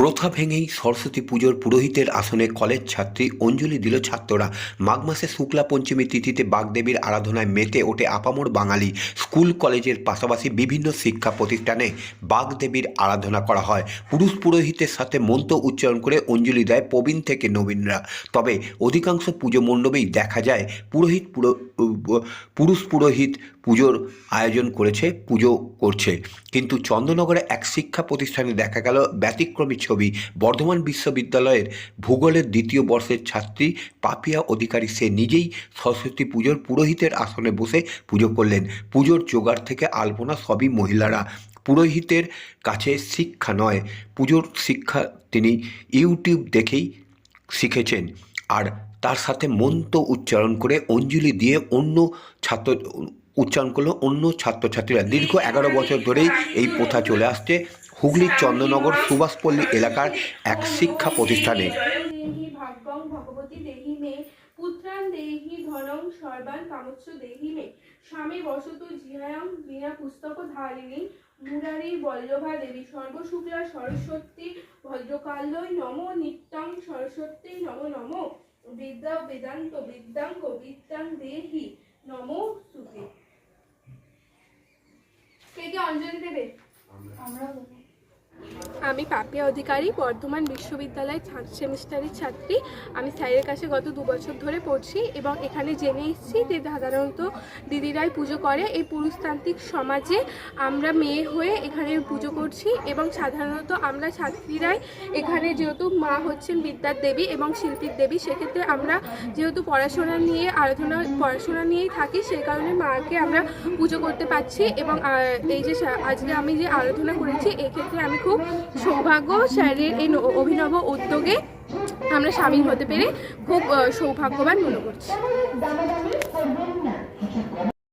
প্রথা ভেঙেই সরস্বতী পুজোর পুরোহিতের আসনে কলেজ ছাত্রী অঞ্জলি দিল ছাত্ররা। মাঘ মাসে শুক্লা পঞ্চমী তিথিতে বাগদেবীর আরাধনায় মেতে ওঠে আপামর বাঙালি। স্কুল, কলেজের পাশাপাশি বিভিন্ন শিক্ষা প্রতিষ্ঠানে বাগদেবীর আরাধনা করা হয়। পুরুষ পুরোহিতের সাথে মন্ত্র উচ্চারণ করে অঞ্জলি দেয় প্রবীণ থেকে নবীনরা। তবে অধিকাংশ পুজো মণ্ডপেই দেখা যায়, পুরোহিত পুরুষ পুরোহিত পুজোর আয়োজন করেছে, পুজো করছে। কিন্তু চন্দ্রনগরে এক শিক্ষা প্রতিষ্ঠানে দেখা গেল ব্যতিক্রমী ছবি বর্ধমান বিশ্ববিদ্যালয়ের ভূগোলের দ্বিতীয় বর্ষের ছাত্রী পাপিয়া অধিকারী। সে নিজেই সরস্বতী পুজোর পুরোহিতের আসনে বসে পুজো করলেন। পুজোর জোগাড় থেকে আলপনা সবই মহিলারা। পুরোহিতের কাছে শিক্ষা নয়, পুজোর শিক্ষা তিনি ইউটিউব দেখেই শিখেছেন। আর তার সাথে মন্ত্র উচ্চারণ করে অঞ্জলি দিয়ে অন্য ছাত্র উচ্চারণ করল অন্য ছাত্রছাত্রীরা। দীর্ঘ এগারো বছর ধরেই এই প্রথা চলে আসছে হুগলির চন্দ্রনগর সুভাষপল্লী এলাকার এক শিক্ষা প্রতিষ্ঠানে। পুত্রান দেহি সর্বান দেহি মে স্বামী বসতু জিহায়ং বিনা পুস্তক সরস্বতী ভদ্রকাল্যই নিত্যং, সরস্বতী বিদ্যা, বেদান্ত দেহি, নমো। কে অঞ্জলি দেবে। আমি পাপিয়া অধিকারী, বর্ধমান বিশ্ববিদ্যালয়ের সেমিস্টারের ছাত্রী। আমি স্যারের কাছে গত দু বছর ধরে পড়ছি এবং এখানে জেনে এসেছি যে সাধারণত দিদিরাই পুজো করে। এই পুরুষতান্ত্রিক সমাজে আমরা মেয়ে হয়ে এখানে পুজো করছি এবং সাধারণত আমরা ছাত্রীরাই এখানে যেহেতু মা হচ্ছেন বিদ্যার দেবী এবং শিল্পীর দেবী, সেক্ষেত্রে আমরা যেহেতু পড়াশোনা নিয়ে আরাধনা, পড়াশোনা নিয়েই থাকি, সেই কারণে মাকে আমরা পুজো করতে পারছি এবং এই যে আজকে আমি যে আরাধনা করেছি, এক্ষেত্রে আমি খুব সৌভাগ্য স্যারের এই অভিনব উদ্যোগে আমরা সামিল হতে পেরে খুব সৌভাগ্যবান মনে করছি।